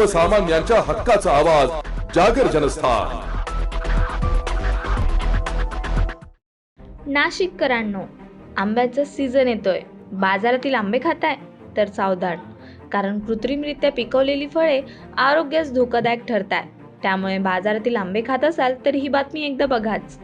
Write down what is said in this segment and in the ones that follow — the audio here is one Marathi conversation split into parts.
सर्वसामान्यांच्या हक्काचा आवाज जागर जनस्थान. नाशिककरांनो आंब्याचा सीझन येतोय. बाजारातील आंबे खाताय तर सावधान. कारण कृत्रिमरित्या पिकवलेली फळे आरोग्यास धोकादायक ठरताय त्यामुळे बाजारातील आंबे खात असाल तर ही बातमी एकदा बघाच.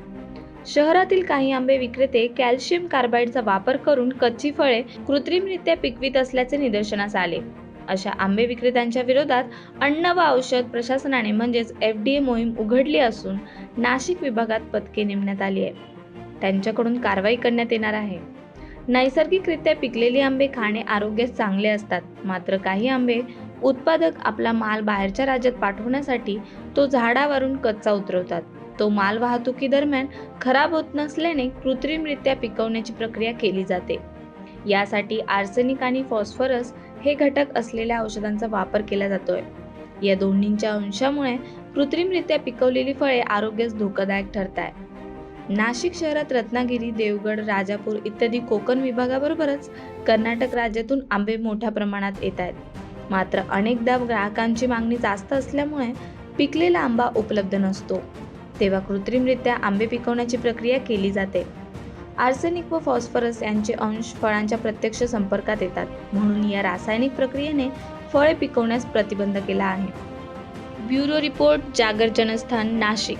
शहरातील काही आंबे विक्रेते कॅल्शियम कार्बाईडचा वापर करून कच्ची फळे कृत्रिमरित्या पिकवित असल्याचे निदर्शनास आले. अशा आंबे विक्रेत्यांच्या विरोधात अन्न व औषध प्रशासनाने म्हणजेच एफ डी ए मोहीम उघडली असून नाशिक विभागात पथके नेमण्यात आली आहे त्यांच्याकडून कारवाई करण्यात येणार आहे. नैसर्गिकरित्या पिकलेली आंबे खाणे आरोग्यास चांगले असतात. मात्र काही आंबे उत्पादक आपला माल बाहेरच्या राज्यात पाठवण्यासाठी तो झाडावरून कच्चा उतरवतात. तो माल वाहतुकीदरम्यान खराब होत नसल्याने कृत्रिमरित्या पिकवण्याची प्रक्रिया केली जाते. यासाठी आर्सेनिक आणि फॉस्फरस हे घटक असलेल्या औषधांचा वापर केला जातोय. या दोन्हींच्या अंशामुळे कृत्रिमरित्या पिकवलेली फळे आरोग्यास धोकादायक ठरत आहे नाशिक शहरात रत्नागिरी देवगड राजापूर इत्यादी कोकण विभागाबरोबरच कर्नाटक राज्यातून आंबे मोठ्या प्रमाणात येत आहेत. मात्र अनेकदा ग्राहकांची मागणी जास्त असल्यामुळे पिकलेला आंबा उपलब्ध नसतो. तेव्हा कृत्रिमरित्या आंबे पिकवण्याची प्रक्रिया केली जाते. आर्सेनिक व फॉस्फरस यांचे अंश फळांच्या प्रत्यक्ष संपर्कात येतात. म्हणून या रासायनिक प्रक्रियेने फळे पिकवण्यास प्रतिबंध केला आहे. ब्युरो रिपोर्ट जागर जनस्थान नाशिक.